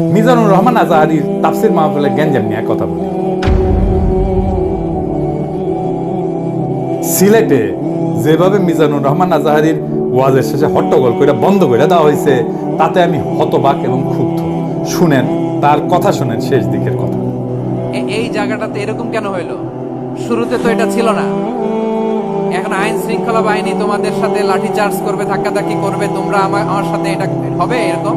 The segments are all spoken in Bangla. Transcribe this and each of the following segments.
মিজানুর রহমান আজাহারির তাফসির মাহফিলে গ্যাঞ্জাম নিয়ে কথা বলি। সিলেটে যেভাবে মিজানুর রহমান আজাহারির ওয়াজের শেষে হট্টগোল করে বন্ধ করে দেওয়া হয়েছে, তাতে আমি হতবাক এবং ক্ষুব্ধ। শুনেন, তার কথা শুনেন, শেষ দিকের কথা। এই জায়গাটাতে এরকম কেন হইল? শুরুতে তো এটা ছিল না। এখন আইন শৃঙ্খলা বাহিনী তোমাদের সাথে লাঠি চার্জ করবে, ধাক্কাধাক্কি করবে, তোমরা আমার আমার সাথে এটা হবে এরকম?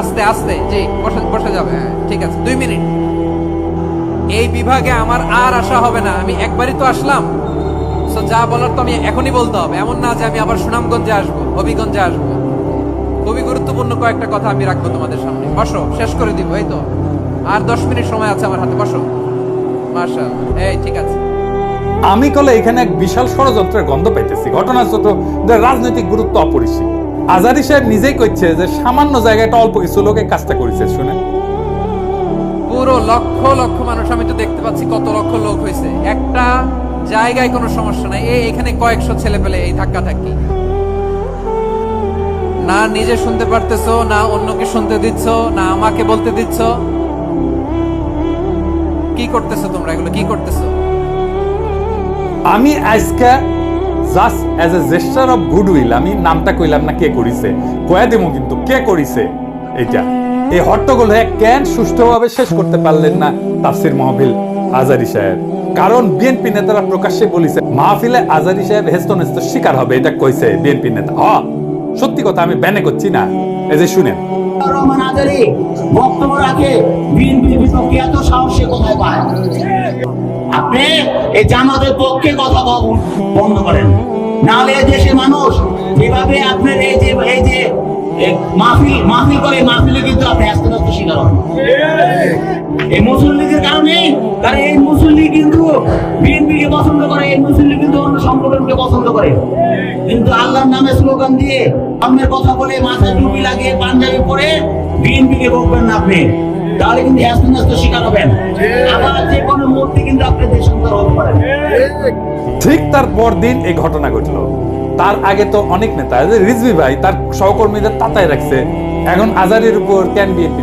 আস্তে আস্তে, জি, বসে বসে যাবে হ্যাঁ ঠিক আছে, দুই মিনিট। এই বিভাগে আমার আর আসা হবে না, আমি একবারই তো আসলাম। So, যা বলার তো আমি এখনই বলতে হবে, এমন না যে আমি আবার সুনামগঞ্জে আসব, হবিগঞ্জে আসব। খুবই গুরুত্বপূর্ণ কয়েকটা কথা আমি রাখব তোমাদের সামনে। বসো, শেষ করে দিব, এই তো। আর দশ মিনিট সময় আছে আমার হাতে, বসো। মার্শাল এই, ঠিক আছে। আমি কলে এখানে এক বিশাল ষড়যন্ত্রের গন্ধ পাইতেছি। ঘটনা ছোট রাজনৈতিক গুরুত্ব অপরিসীম। আজারি সাহেব নিজেই কইছে যে সামান্য জায়গায় একটা অল্প কিছু লোক এই কাজটা করেছে শুনে। পুরো লক্ষ লক্ষ মানুষ আমি তো দেখতে পাচ্ছি কত লক্ষ লোক হয়েছে। একটা জায়গায় কোনো সমস্যা নাই। এই এখানে কয়েকশো ছেলে পেলে এই ধাক্কা ধাক্কি না নিজে শুনতে পারতেছো না অন্যকে শুনতে দিচ্ছ না আমাকে বলতে দিচ্ছ। কি করতেছো তোমরা এগুলো? কি করতেছো? আমি আজকে just as a jester of goodwill আমি নামটা কইলাম না কে করিছে। কয়া দেবো কিন্তু, কে করিছে? এটা এই হট্টগোল হয়ে কেন সুষ্ঠুভাবে শেষ করতে পারলেন না তাফসির মাহফিল আজারি সাহেব? কারণ বিএনপি নেতারা প্রকাশ্যে বলিছে, মাহফিলে আজারি সাহেব হেস্ত নেস্ত শিকার হবে, এটা কইছে বিএনপি নেতা। হ, সত্যি কথা আমি ব্যানে করছি না। এই যে শুনেন। রহমান আজারি বক্তব্য রাখে। বিএনপির বিপক্ষে এত সাহস কোথায় পায়? আপনি এই জামাতের পক্ষে কথা বন্ধ করেন। নাহলে এই দেশের মানুষ যেভাবে আপনার এই যে এই যে মাহফিল মাহফিল করে, মাহফিলে কিন্তু আপনি আস্তে আস্তে শিকার হবেন এই মুসলিম লীগের কারণে এই মুসলিম লীগ কিন্তু বিএনপি কে পছন্দ করে, এই মুসলিম লীগ কিন্তু অন্য সংগঠনকে পছন্দ করে। কিন্তু আল্লাহর নামে স্লোগান দিয়ে কথা বলে মাথায় টুপি লাগিয়ে পাঞ্জাবি পরে বিএনপি কে বলবেন না আপনি। তাহলে কিন্তু শিকার হবেন। আবার যে কোনো কিন্তু আপনি দেশান্তর হতে পারেন। ঠিক তার পরদিন এই ঘটনা ঘটলো। তার আগে তো অনেক নেতা রিজভি ভাই, তার সহকর্মীদের তাতায় রাখছে। এখন আজারের উপর কেন বিএনপি।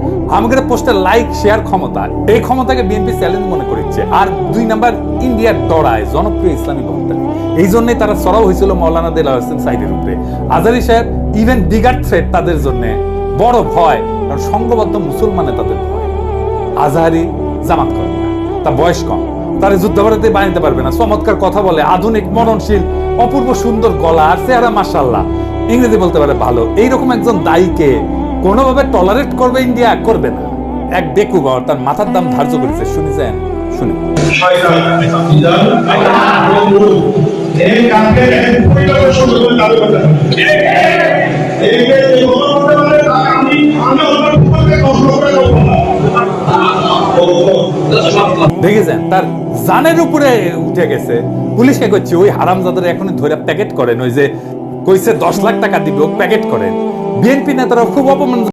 আমাদের পোস্টের লাইক শেয়ার ক্ষমতা। এই ক্ষমতাকে বিএনপি চ্যালেঞ্জ মনে করেছে। আর দুই নাম্বার ইন্ডিয়ার ডরায়, জনপ্রিয় ইসলামী বক্তা এই জন্যই তারা সরাও হয়েছিল মৌলানা দেলা হোসেন সাইডের উপরে। আজারি সাহেব ইভেন বিগার থ্রেট তাদের জন্য। বড় ভয়, কারণ সংঘবদ্ধ মুসলমানে তাদের ভয়। আজহারি জামাত করে না। তার বয়স কম। তার যুদ্ধাপরাধে বানাইতে পারবে না। চমৎকার কথা বলে, আধুনিক মননশীল অপূর্ব সুন্দর গলা আর চেহারা মাসাল্লাহ ইংরেজি বলতে পারে ভালো। এইরকম একজন দায়ীকে কোনোভাবে টলারেট করবে ইন্ডিয়া করবে না। এক বেকু বাবা তার মাথার দাম ধার্য করেছে শুনে শয়তান ইজান প্রভু এই কাকে পরিকল্পনা শুরু করে চালু করতে এই যে কোনো করতে পারে তাকে আমি আমি আমার পক্ষে কষ্ট করে দেবো দেখেছেন? তার জানের উপরে উঠে গেছে। পুলিশকে করছে ওই হারামজাদের এখন ধরে প্যাকেট করেন। ওই যে কইছে, দশ লাখ টাকা দিবে, ও প্যাকেট করেন। বিএনপি নেতারা খুব অপমান